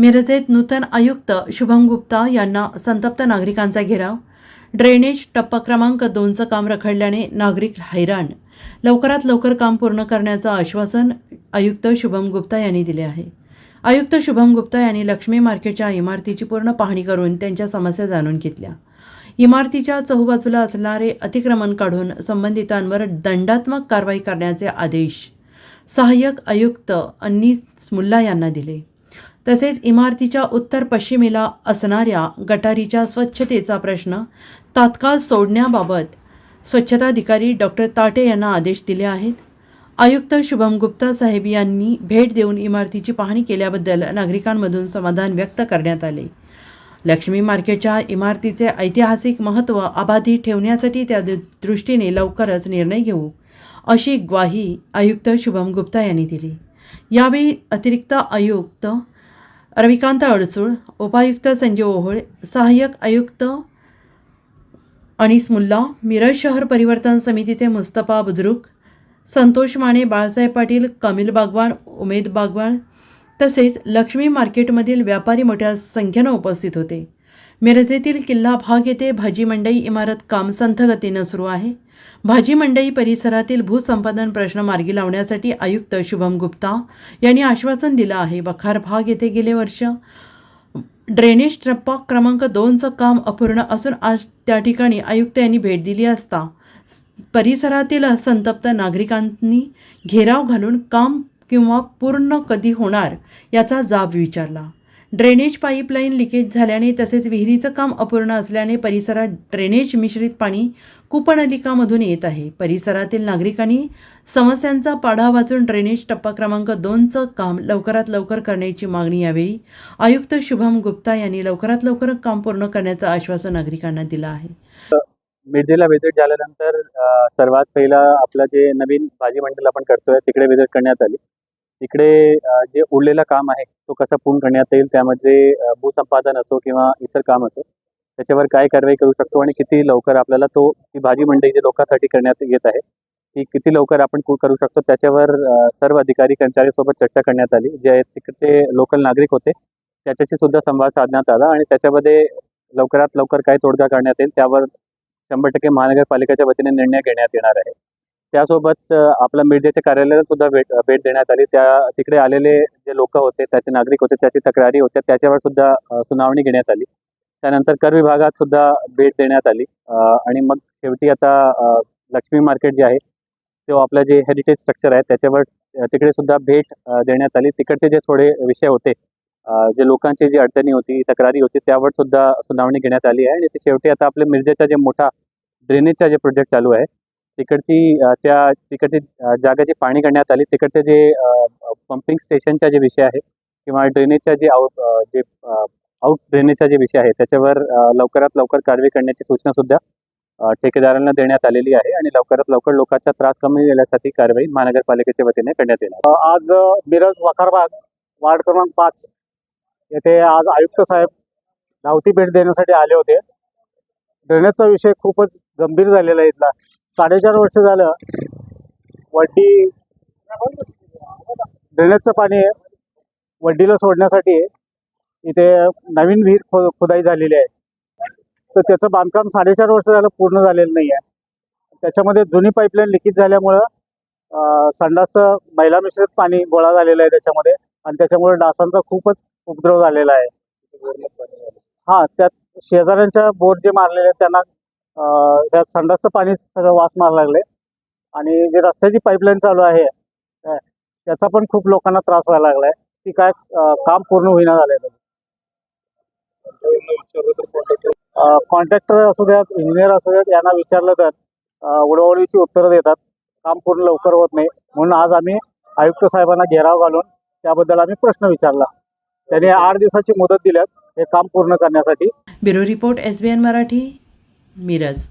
मिरजेत नूतन आयुक्त शुभम गुप्ता यांना संतप्त नागरिकांचा घेराव. ड्रेनेज टप्पा क्रमांक दोनचं काम रखडल्याने नागरिक हैराण. लवकरात लवकर काम पूर्ण करण्याचं आश्वासन आयुक्त शुभम गुप्ता यांनी दिले आहे. आयुक्त शुभम गुप्ता यांनी लक्ष्मी मार्केटच्या इमारतीची पूर्ण पाहणी करून त्यांच्या समस्या जाणून घेतल्या. इमारतीच्या चहूबाजूला असणारे अतिक्रमण काढून संबंधितांवर दंडात्मक कारवाई करण्याचे आदेश सहाय्यक आयुक्त अन्नीस मुल्ला यांना दिले. तसेच इमारतीच्या उत्तर पश्चिमेला असणाऱ्या गटारीच्या स्वच्छतेचा प्रश्न तात्काळ सोडण्याबाबत स्वच्छताधिकारी डॉक्टर ताटे यांना आदेश दिले आहेत. आयुक्त शुभम गुप्ता साहेब यांनी भेट देऊन इमारतीची पाहणी केल्याबद्दल नागरिकांमधून समाधान व्यक्त करण्यात आले. लक्ष्मी मार्केटच्या इमारतीचे ऐतिहासिक महत्त्व अबाधित ठेवण्यासाठी त्या दृष्टीने लवकरच निर्णय घेऊ अशी ग्वाही आयुक्त शुभम गुप्ता यांनी दिली. यावेळी अतिरिक्त आयुक्त रविकांत अडसूळ उपायुक्त संजय ओहोळ सहाय्यक आयुक्त अनिस मुल्ला मिरज शहर परिवर्तन समितीचे मुस्तफा बुजुर्ग संतोष माने बाळासाहेब पाटील कमिल बागवान उमेद बागवान तसेच लक्ष्मी मार्केटमधील व्यापारी मोठ्या संख्येनं उपस्थित होते. मिरजेतील किल्ला भाग येथे भाजी मंडई इमारत काम संथ गतीनं सुरू आहे. भाजी मंडई परिसरातील भूसंपादन प्रश्न मार्गी लावण्यासाठी आयुक्त शुभम गुप्ता यांनी आश्वासन दिलं आहे. बखार भाग येथे गेले वर्ष ड्रेनेज टप्पा क्रमांक दोनचं काम अपूर्ण असून आज त्या ठिकाणी आयुक्त यांनी भेट दिली असता परिसरातील संतप्त नागरिकांनी घेराव घालून काम किंवा पूर्ण कधी होणार याचा जाब विचारला. ड्रेनेज पाईपलाईन लिकेज झाल्याने तसेच विहिरीचं काम अपूर्ण असल्याने परिसरात ड्रेनेज मिश्रित पाणी कुपनलिकामधून येत आहे. परिसरातील नागरिकांनी समस्यांचा पाढा वाचून ड्रेनेज टप्पा क्रमांक दोनचं काम लवकरात लवकर करण्याची मागणी यावेळी आयुक्त शुभम गुप्ता यांनी लवकरात लवकर काम पूर्ण करण्याचं आश्वासन नागरिकांना दिलं आहे. मिरजेला व्हिजिट झाल्यानंतर सर्वात पहिला आपलं जे नवीन भाजी मंडळ आपण करतोय तिकडे व्हिजिट करण्यात आली. इकडे जे उरलेलं काम आहे तो कसा पूर्ण करण्यात येईल त्यामध्ये भूसंपादन असो किंवा इतर काम असो त्याच्यावर काय कारवाई करू शकतो आणि किती लवकर आपल्याला तो ती भाजी मंडई जे लोकांसाठी करण्यात येत आहे ती किती लवकर आपण करू शकतो त्याच्यावर सर्व अधिकारी कर्मचाऱ्यांसोबत चर्चा करण्यात आली जे तिकडचे लोकल नागरिक होते त्याच्याशी सुद्धा संवाद साधण्यात आला आणि त्याच्यामध्ये लवकरात लवकर काय तोडगा काढण्यात येईल त्यावर शंभर टक्के महानगरपालिकेच्या वतीने निर्णय घेण्यात येणार आहे. त्यासोबत आपल्या मिरजेच्या कार्यालयाला सुद्धा भेट भेट देण्यात आली. त्या तिकडे आलेले जे लोक होते त्याचे नागरिक होते त्याची तक्रारी होत्या त्याच्यावर सुद्धा सुनावणी घेण्यात आली. त्यानंतर कर विभागात सुद्धा भेट देण्यात आली. आणि मग शेवटी आता लक्ष्मी मार्केट जे आहे तो आपलं जे हेरिटेज स्ट्रक्चर आहे त्याच्यावर तिकडे सुद्धा भेट देण्यात आली. तिकडचे जे थोडे विषय होते जे लोकांची जी अडचणी होती तक्रारी होती त्यावर सुद्धा सुनावणी घेण्यात आली आहे. आणि ते शेवटी आता आपल्या मिरजेचा जे मोठा ड्रेनेजचा जे प्रोजेक्ट चालू आहे तिकडची त्या तिकडची अ, जागाची पाणी करण्यात आली. तिकडचे जे पंपिंग स्टेशनचा जे विषय आहे किंवा ड्रेनेजचा जे आउट जे आउट ड्रेनेजचा जे विषय आहे त्याच्यावर लवकरात लवकर कारवाई करण्याची सूचना सुद्धा ठेकेदारांना देण्यात आलेली आहे आणि लवकरात लवकर लोकांचा त्रास कमी येण्यासाठी कारवाई महानगरपालिकेच्या वतीने करण्यात येणार आज मिरज वखारबाग वार्ड क्रमांक पाच येथे आज आयुक्त साहेब धावती भेट देण्यासाठी आले होते. ड्रेनेजचा विषय खूपच गंभीर झालेला आहे इथला. साडेचार वर्ष झालं वड्डी ड्रेनेजचं पाणी वड्डीला सोडण्यासाठी इथे नवीन विहीर खो खोदाई झालेली आहे. तर त्याचं बांधकाम साडेचार वर्ष झालं पूर्ण झालेलं नाही आहे. त्याच्यामध्ये जुनी पाईपलाईन लिकेज झाल्यामुळं संडासचं मैला मिश्रित पाणी गोळा झालेलं आहे त्याच्यामध्ये आणि त्याच्यामुळे डासांचा खूपच उपद्रव झालेला आहे. हा त्यात शेजाऱ्यांच्या बोर जे मारलेले आहेत त्यांना अ, त्या संडासचं पाणी सगळं वास मारा लागले आणि जे रस्त्याची पाईपलाईन चालू आहे त्याचा पण खूप लोकांना त्रास व्हायला लागलाय. ती काय काम पूर्ण होईना झालंय कॉन्ट्रॅक्टर असू द्यात इंजिनियर असू द्यात यांना विचारलं तर उडवळीची उत्तरं देतात. काम पूर्ण लवकर होत नाही. म्हणून आज आम्ही आयुक्त साहेबांना घेराव घालून त्याबद्दल आम्ही प्रश्न विचारला. त्यांनी आठ दिवसाची मुदत दिल्यात हे काम पूर्ण करण्यासाठी. Bureau report S Marathi. Miraj.